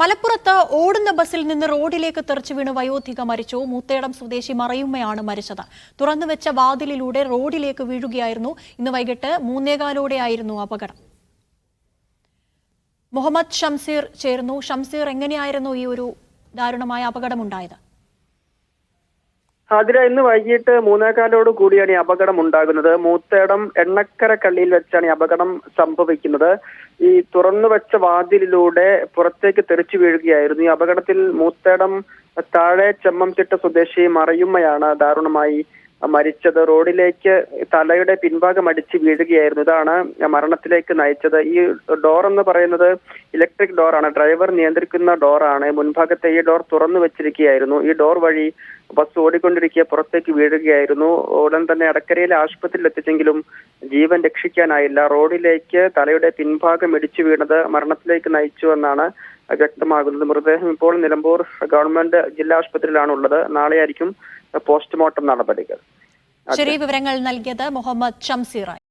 മലപ്പുറത്ത് ഓടുന്ന ബസ്സിൽ നിന്ന് റോഡിലേക്ക് തെറിച്ചു വീണ് വയോധിക മരിച്ചു. മൂത്തേടം സ്വദേശി മറയുമ്മയാണ് മരിച്ചത്. തുറന്നുവെച്ച വാതിലിലൂടെ റോഡിലേക്ക് വീഴുകയായിരുന്നു. ഇന്ന് വൈകിട്ട് മൂന്നേകാലോടെയായിരുന്നു അപകടം. മുഹമ്മദ് ഷംസീർ ചേർന്നു ഷംസീർ എങ്ങനെയായിരുന്നു ഈ ഒരു ദാരുണമായ അപകടമുണ്ടായത്? ആതിര ഇന്ന് വൈകിട്ട് മൂന്നേകാലോട് കൂടിയാണ് ഈ അപകടം ഉണ്ടാകുന്നത്. മൂത്തേടം എണ്ണക്കര കള്ളിയിൽ വെച്ചാണ് ഈ അപകടം സംഭവിക്കുന്നത്. ഈ തുറന്നു വെച്ച വാതിലിലൂടെ പുറത്തേക്ക് തെറിച്ചു വീഴുകയായിരുന്നു. ഈ അപകടത്തിൽ മൂത്തേടം താഴെ ചെമ്മംതിട്ട സ്വദേശി മറയുമ്മയാണ് ദാരുണമായി മരിച്ചത്. റോഡിലേക്ക് തലയുടെ പിൻഭാഗം അടിച്ച് വീഴുകയായിരുന്നു. ഇതാണ് മരണത്തിലേക്ക് നയിച്ചത്. ഈ ഡോർ എന്ന് പറയുന്നത് ഇലക്ട്രിക് ഡോറാണ് ഡ്രൈവർ നിയന്ത്രിക്കുന്ന ഡോറാണ് മുൻഭാഗത്തെ ഈ ഡോർ തുറന്നു വെച്ചിരിക്കുകയായിരുന്നു. ഈ ഡോർ വഴി ബസ് ഓടിക്കൊണ്ടിരിക്കുക പുറത്തേക്ക് വീഴുകയായിരുന്നു. ഉടൻ തന്നെ അടക്കരയിലെ ആശുപത്രിയിൽ എത്തിച്ചെങ്കിലും ജീവൻ രക്ഷിക്കാനായില്ല. റോഡിലേക്ക് തലയുടെ പിൻഭാഗം ഇടിച്ചു വീണത് മരണത്തിലേക്ക് നയിച്ചു എന്നാണ് വ്യക്തമാകുന്നത്. മൃതദേഹം ഇപ്പോൾ നിലമ്പൂർ ഗവൺമെന്റ് ജില്ലാ ആശുപത്രിയിലാണ് ഉള്ളത് നാളെയായിരിക്കും പോസ്റ്റ്മോർട്ടം നടപടികൾ. ശരി വിവരങ്ങൾ നൽകിയത് മുഹമ്മദ് ഷംസീറായി